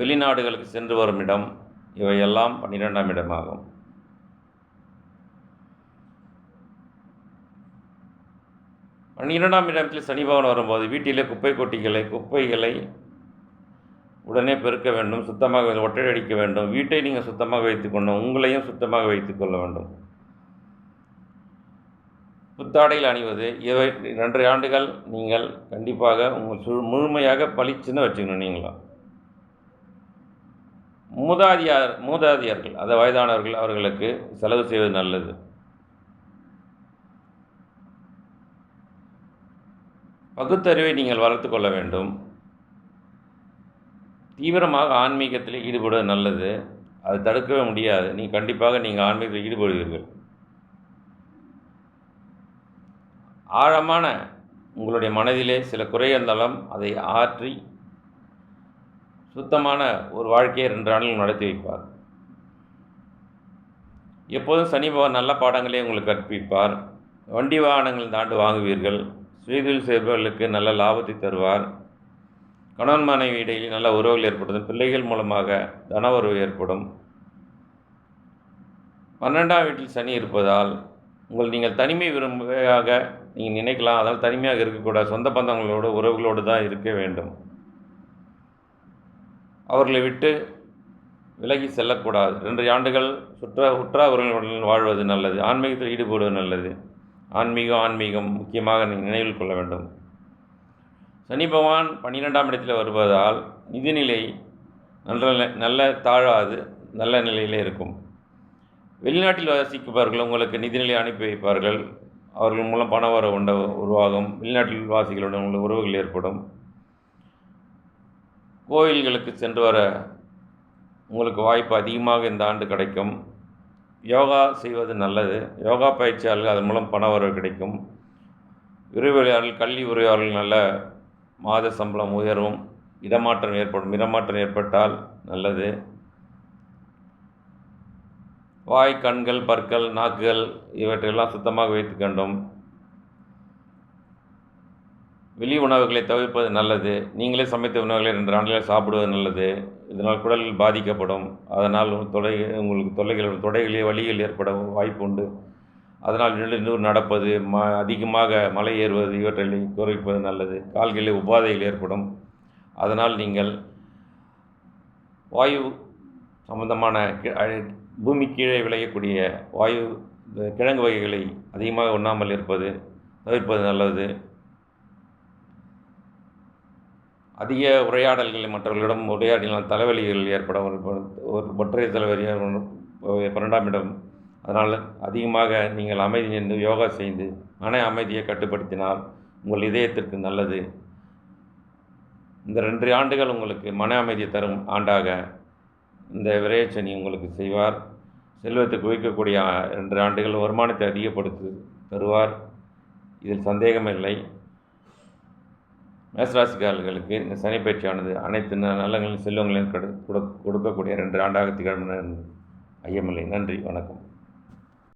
வெளிநாடுகளுக்கு சென்று வரும் இடம் இவையெல்லாம் பன்னிரெண்டாம் இடமாகும். பன்னிரெண்டாம் இடத்தில் சனி பவன் வரும்போது வீட்டிலே குப்பை கொட்டிகளை குப்பைகளை உடனே பெருக்க வேண்டும் சுத்தமாக ஒட்டையடிக்க வேண்டும். வீட்டை நீங்கள் சுத்தமாக வைத்துக்கொள்ளணும் உங்களையும் சுத்தமாக வைத்துக்கொள்ள வேண்டும். புத்தாடையில் அணிவது இவை ரெண்டு ஆண்டுகள் நீங்கள் கண்டிப்பாக உங்கள் சு முழுமையாக பளிச்சுன்னு வச்சுக்கணும் நீங்களும். மூதாதியார் மூதாதியார்கள் அந்த வயதானவர்கள் அவர்களுக்கு செலவு செய்வது நல்லது. பகுத்தறிவை நீங்கள் வளர்த்து கொள்ள வேண்டும். தீவிரமாக ஆன்மீகத்தில் ஈடுபடுவது நல்லது. அது தடுக்கவே முடியாது. நீ கண்டிப்பாக நீங்கள் ஆன்மீகத்தில் ஈடுபடுவீர்கள். ஆழமான உங்களுடைய மனதிலே சில குறை இருந்தாலும் அதை ஆற்றி சுத்தமான ஒரு வாழ்க்கையை ரெண்டு ஆண்டுகள் நடத்தி வைப்பார். எப்போதும் சனி பகவான் நல்ல பாடங்களே உங்களுக்கு கற்பிப்பார். வண்டி வாகனங்கள் தாண்டு வாங்குவீர்கள். சுயதொழில் செய்பவர்களுக்கு நல்ல லாபத்தை தருவார். கணவன் மனைவி இடையில் நல்ல உறவுகள் ஏற்படும். பிள்ளைகள் மூலமாக தன உறவு ஏற்படும். பன்னெண்டாம் வீட்டில் சனி இருப்பதால் உங்கள் நீங்கள் தனிமை விரும்பியாக நீங்கள் நினைக்கலாம். அதனால் தனிமையாக இருக்கக்கூடாது. சொந்த பந்தங்களோடு உறவுகளோடு தான் இருக்க வேண்டும். அவர்களை விட்டு விலகி செல்லக்கூடாது. ரெண்டு ஆண்டுகள் சுற்ற உற்றா உறவினர்களுடன் வாழ்வது நல்லது. ஆன்மீகத்தில் ஈடுபடுவது நல்லது. ஆன்மீகம் ஆன்மீகம் முக்கியமாக நினைவில் கொள்ள வேண்டும். சனி பகவான் பன்னிரெண்டாம் இடத்தில் வருவதால் நிதிநிலை நல்ல நல்ல தாழாது நல்ல நிலையிலே இருக்கும். வெளிநாட்டில் வசிப்பவர்கள் உங்களுக்கு நிதிநிலை அனுப்பி வைப்பார்கள். அவர்கள் மூலம் பண வர உண்ட உருவாகும். வெளிநாட்டில் வாசிகளுடன் உள்ள உறவுகள் ஏற்படும். கோயில்களுக்கு சென்று வர உங்களுக்கு வாய்ப்பு அதிகமாக இந்த ஆண்டு கிடைக்கும். யோகா செய்வது நல்லது. யோகா பயிற்சியாளர்கள் அதன் மூலம் பண வரவு கிடைக்கும். விரிவுரையாளர்கள் கல்வி உரையாளர்கள் நல்ல மாத சம்பளம் உயரும். இடமாற்றம் ஏற்படும். இடமாற்றம் ஏற்பட்டால் நல்லது. வாய் கண்கள் பற்கள் நாக்குகள் இவற்றையெல்லாம் சுத்தமாக வைத்துக்கொண்டும் வெளி உணவுகளை தவிர்ப்பது நல்லது. நீங்களே சமைத்த உணவுகளை ரெண்டு நாட்களில் சாப்பிடுவது நல்லது. இதனால் குடல்கள் பாதிக்கப்படும். அதனால் தொலை உங்களுக்கு தொல்லைகள் தொடைகளே வலிகள் ஏற்பட வாய்ப்பு உண்டு. அதனால் நின்று நடப்பது ம அதிகமாக மலை ஏறுவது இவற்றை குறைப்பது நல்லது. கால்களில் உபாதைகள் ஏற்படும். அதனால் நீங்கள் வாயு சம்பந்தமான பூமி கீழே விளையக்கூடிய வாயு கிழங்கு வகைகளை அதிகமாக உண்ணாமல் இருப்பது தவிர்ப்பது நல்லது. அதிக உரையாடல்களை மற்றவர்களிடம் உரையாடினால் தலைவலிகள் ஏற்பட ஒரு ஒரு ஒற்றை தலைவலி பன்னெண்டாம் இடம். அதனால் அதிகமாக நீங்கள் அமைதி நின்று யோகா செய்து மன அமைதியை கட்டுப்படுத்தினால் உங்கள் இதயத்திற்கு நல்லது. இந்த ரெண்டு ஆண்டுகள் உங்களுக்கு மன அமைதி தரும் ஆண்டாக இந்த விரையச்சனி உங்களுக்கு செய்வார். செல்வத்தை குவிக்கக்கூடிய ரெண்டு ஆண்டுகள் வருமானத்தை அதிகப்படுத்தி தருவார். இதில் சந்தேகமில்லை. மேசராசிக்காரர்களுக்கு இந்த சனிப்பயிற்சியானது அனைத்து நல்லங்களின் செல்வங்களையும் கொடுக்கக்கூடிய ரெண்டு ஆண்டாக திகழ்ந்த ஐயமில்லை. நன்றி வணக்கம்.